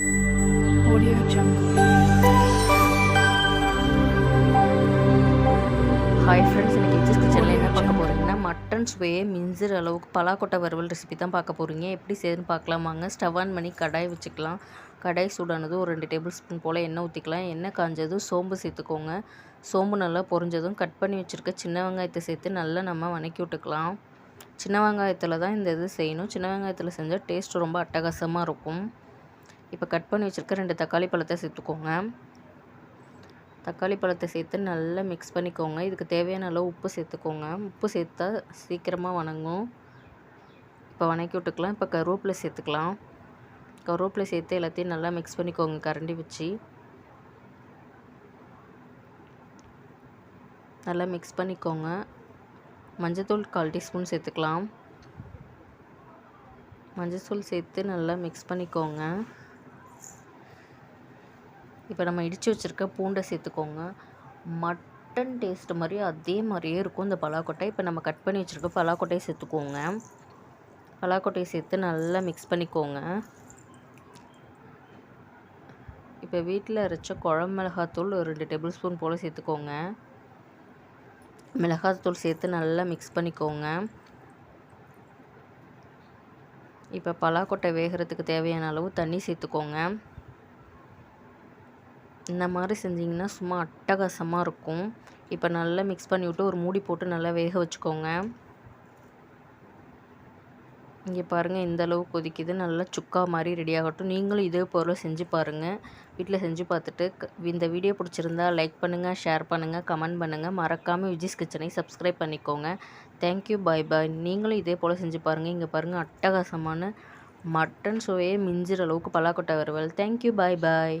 Audio Jungle. Hi friends இன்னைக்கு விஜஸ் கிச்சனில் என்ன பார்க்க போகிறீங்கன்னா மட்டன் சுவையை மிஞ்சுற அளவுக்கு பலாக்கொட்டை வறுவல் ரெசிபி தான் பார்க்க போகிறீங்க எப்படி செய்யுதுன்னு பார்க்கலாம் வாங்க. ஸ்டவ் ஆன் பண்ணி கடாய் வச்சுக்கலாம். கடாய் சூடானது ஒரு ரெண்டு டேபிள் ஸ்பூன் போல் எண்ணெய் ஊற்றிக்கலாம் எண்ணெய் காஞ்சதும் சோம்பு சேர்த்துக்கோங்க. சோம்பு நல்லா பொரிஞ்சதும் கட் பண்ணி வச்சுருக்க சின்ன வெங்காயத்தை சேர்த்து நல்லா நம்ம வணக்கி விட்டுக்கலாம். சின்ன வெங்காயத்தில் தான் இந்த இது செய்யணும். சின்ன வெங்காயத்தில் செஞ்சால் டேஸ்ட் ரொம்ப அட்டகாசமாக இருக்கும். இப்போ கட் பண்ணி வச்சுருக்க ரெண்டு தக்காளி பழத்தை சேர்த்துக்கோங்க. தக்காளி பழத்தை சேர்த்து நல்லா மிக்ஸ் பண்ணிக்கோங்க. இதுக்கு தேவையான அளவு உப்பு சேர்த்துக்கோங்க. உப்பு சேர்த்தா சீக்கிரமாக வணங்கும். இப்போ வணக்கி விட்டுக்கலாம். இப்போ கருவேப்பிலை சேர்த்துக்கலாம். கருவேப்பிலை சேர்த்து எல்லாத்தையும் நல்லா மிக்ஸ் பண்ணிக்கோங்க. கரண்டி வச்சு. நல்லா மிக்ஸ் பண்ணிக்கோங்க. மஞ்சத்தூள் கால் டீஸ்பூன் சேர்த்துக்கலாம். மஞ்சத்தூள் சேர்த்து நல்லா மிக்ஸ் பண்ணிக்கோங்க. இப்போ நம்ம இடித்து வச்சுருக்க பூண்டை சேர்த்துக்கோங்க. மட்டன் டேஸ்ட் மாதிரி அதே மாதிரியே இருக்கும் இந்த பலாக்கொட்டை. இப்போ நம்ம கட் பண்ணி வச்சுருக்க பலாக்கொட்டையை சேர்த்துக்கோங்க. பலாக்கொட்டையை சேர்த்து நல்லா மிக்ஸ் பண்ணிக்கோங்க. இப்போ வீட்டில் அரைச்ச குழம்பு மிளகாத்தூள் ஒரு ரெண்டு டேபிள் ஸ்பூன் போல் சேர்த்துக்கோங்க. மிளகாத்தூள் சேர்த்து நல்லா மிக்ஸ் பண்ணிக்கோங்க. இப்போ பலாக்கொட்டை வேகிறதுக்கு தேவையான அளவு தண்ணி சேர்த்துக்கோங்க. இந்த மாதிரி செஞ்சிங்கன்னா சும்மா அட்டகாசமாக இருக்கும். இப்போ நல்லா மிக்ஸ் பண்ணிவிட்டு ஒரு மூடி போட்டு நல்லா வேக வச்சுக்கோங்க. இங்கே பாருங்கள் இந்த அளவு கொதிக்குது. நல்லா சுக்கா மாதிரி ரெடி ஆகட்டும். நீங்களும் இதே பொருள் செஞ்சு பாருங்கள் வீட்டில் செஞ்சு பார்த்துட்டு இந்த வீடியோ பிடிச்சிருந்தா லைக் பண்ணுங்கள் ஷேர் பண்ணுங்கள் கமெண்ட் பண்ணுங்கள் மறக்காமல் விஜிஸ் கிச்சனை சப்ஸ்கிரைப் பண்ணிக்கோங்க. தேங்க்யூ பாய் பாய் நீங்களும் இதே போல் செஞ்சு பாருங்கள் இங்கே பாருங்கள் அட்டகாசமான மட்டன் சுவையே மிஞ்சிற அளவுக்கு பலாக்கொட்டை வருவல் தேங்க்யூ பாய் பாய்